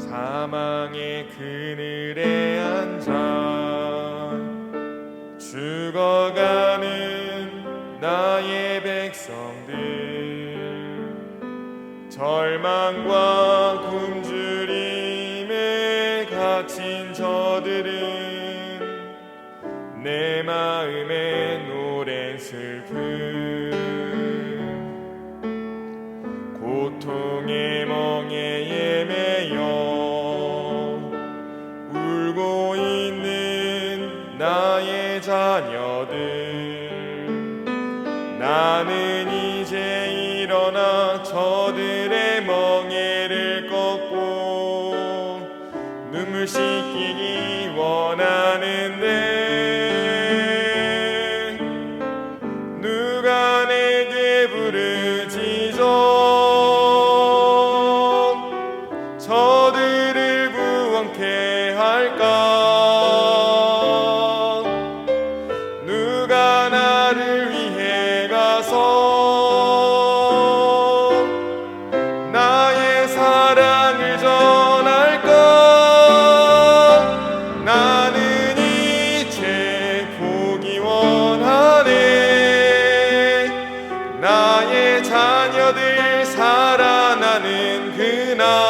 사망의 그늘에 앉아 죽어가는 나의 백성들 절망과 굶주림에 갇힌 저들은 내 마음에 노랜 슬픔 울고 있는 나의 자녀들. 나는 이제 일어나 저들의 멍에를 꺾고 눈물 씻기기 원하는데 구원케 할까? 누가 나를 위해 가서 나의 사랑을 전할까? 나는 이제 보기 원하네. 나의 자녀들 살아나는 그날